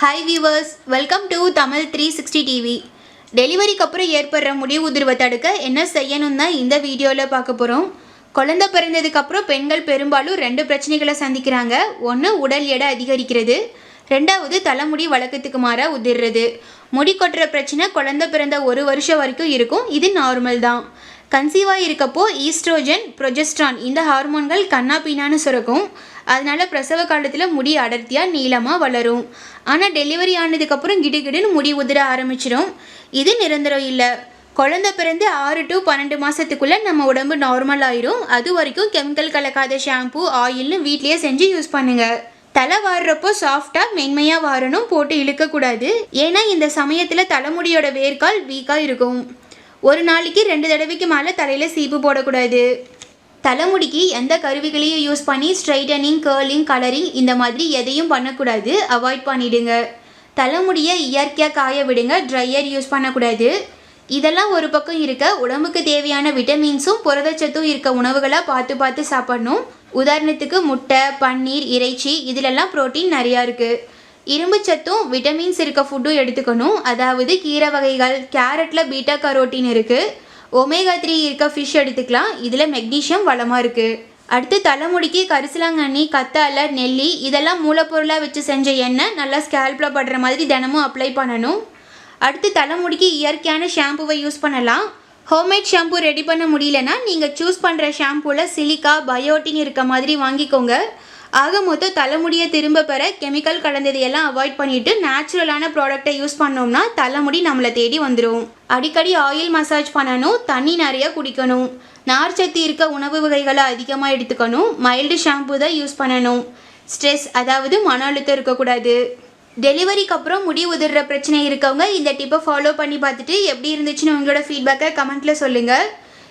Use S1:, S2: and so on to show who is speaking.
S1: Hi viewers welcome to Tamil three sixty TV டெலிவரிக்கு அப்புறம் ஏற்படுற முடி உதிர்வை தடுக்க என்ன செய்யணும்னு தான் இந்த வீடியோவில் பார்க்க போகிறோம் குழந்தை பிறந்ததுக்கப்புறம் பெண்கள் பெரும்பாலும் ரெண்டு பிரச்சனைகளை சந்திக்கிறாங்க. ஒன்று உடல் எடை அதிகரிக்கிறது. ரெண்டாவது தலைமுடி வழக்கத்துக்கு மாற உதிர்றது. முடி கொட்டுற பிரச்சனை குழந்தை பிறந்த ஒரு வருஷம் வரைக்கும் இருக்கும். இது நார்மல் தான். கன்சீவாக இருக்கப்போ ஈஸ்ட்ரோஜன் ப்ரொஜெஸ்ட்ரான் இந்த ஹார்மோன்கள் கண்ணா பின்னான்னு சுரக்கும். அதனால பிரசவ காலத்தில் முடி அடர்த்தியாக நீளமாக வளரும். ஆனால் டெலிவரி ஆனதுக்கப்புறம் கிடுகிடுன்னு முடி உதிர ஆரம்பிச்சிடும் இது நிரந்தரம் இல்லை. குழந்தை பிறந்து ஆறு டு பன்னெண்டு மாதத்துக்குள்ளே நம்ம உடம்பு நார்மல் ஆயிரும். அது வரைக்கும் கெமிக்கல் கலக்காத ஷாம்பு ஆயில்னு வீட்லேயே செஞ்சு யூஸ் பண்ணுங்கள் தலை வாடுறப்போ சாஃப்டாக மென்மையாக வாரணும் போட்டு இழுக்கக்கூடாது. ஏன்னா இந்த சமயத்தில் தலைமுடியோட வேர்க்கால் வீக்காக இருக்கும். ஒரு நாளைக்கு ரெண்டு தடவைக்கு மேலே தலையில் சீப்பு போடக்கூடாது. தலைமுடிக்கு எந்த கருவிகளையும் யூஸ் பண்ணி ஸ்ட்ரைட்டனிங் கேர்லிங் கலரிங் இந்த மாதிரி எதையும் பண்ணக்கூடாது. அவாய்ட் பண்ணிடுங்க. தலைமுடியை இயற்கையாக காய விடுங்க. ட்ரையர் யூஸ் பண்ணக்கூடாது. இதெல்லாம் ஒரு பக்கம் இருக்க உடம்புக்கு தேவையான விட்டமின்ஸும் புரதச்சத்தும் இருக்க உணவுகளாக பார்த்து பார்த்து சாப்பிடணும். உதாரணத்துக்கு முட்டை பன்னீர் இறைச்சி இதிலெல்லாம் புரோட்டீன் நிறையா இருக்குது இரும்பு சத்தும் விட்டமின்ஸ் இருக்க ஃபுட்டும் எடுத்துக்கணும். அதாவது கீரை வகைகள் கேரட்டில் பீட்டா கரோட்டின் இருக்குது ஒமேகா த்ரீ இருக்க ஃபிஷ் எடுத்துக்கலாம். இதில் மெக்னீஷியம் வளமாக இருக்குது அடுத்து தலைமுடிக்கு கரிசலாங்கண்ணி கத்தாழை நெல்லி இதெல்லாம் மூலப்பொருளாக வச்சு செஞ்ச எண்ணெய் நல்லா ஸ்கேல்பில் படுற மாதிரி தினமும் அப்ளை பண்ணணும். அடுத்து தலைமுடிக்கு இயற்கையான ஷாம்புவை யூஸ் பண்ணலாம். ஹோம்மேட் ஷாம்பு ரெடி பண்ண முடியலன்னா நீங்கள் சூஸ் பண்ணுற ஷாம்புவில் சிலிக்கா பயோட்டின் இருக்க மாதிரி வாங்கிக்கோங்க. ஆக மொத்தம் தலைமுடியை திரும்ப பெற கெமிக்கல் கலந்ததையெல்லாம் அவாய்ட் பண்ணிட்டு நேச்சுரலான ப்ராடக்டை யூஸ் பண்ணோம்னா தலைமுடி நம்மளை தேடி வந்துடும் அடிக்கடி ஆயில் மசாஜ் பண்ணணும் தண்ணி நிறைய குடிக்கணும். நார்ச்சத்து இருக்க உணவு வகைகளை அதிகமாக எடுத்துக்கணும் மைல்டு ஷாம்பு தான் யூஸ் பண்ணணும். ஸ்ட்ரெஸ் அதாவது மன அழுத்தம் இருக்கக்கூடாது. டெலிவரிக்கு அப்புறம் முடி உதிர்ற பிரச்சனை இருக்கவங்க இந்த டிப்பை ஃபாலோ பண்ணி பார்த்துட்டு எப்படி இருந்துச்சுன்னு உங்களோட ஃபீட்பேக்கை கமெண்ட்டில் சொல்லுங்கள்